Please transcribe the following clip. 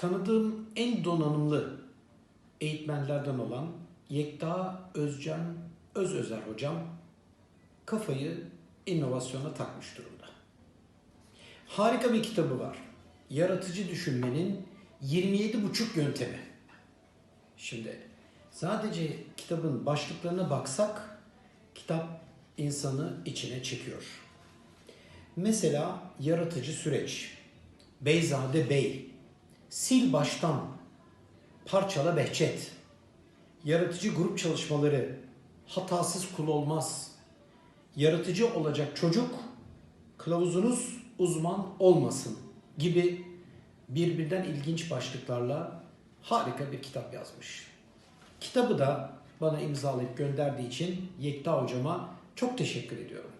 tanıdığım en donanımlı eğitmenlerden olan Yekta Özcan Özözer hocam kafayı inovasyona takmış durumda. Harika bir kitabı var. Yaratıcı düşünmenin 27,5 yöntemi. Şimdi sadece kitabın başlıklarına baksak kitap insanı içine çekiyor. Mesela yaratıcı süreç, Beyzade Bey, sil baştan, parçala Behçet, yaratıcı grup çalışmaları, hatasız kul olmaz, yaratıcı olacak çocuk, kılavuzunuz uzman olmasın gibi birbirinden ilginç başlıklarla harika bir kitap yazmış. Kitabı da bana imzalayıp gönderdiği için Yekta hocama çok teşekkür ediyorum.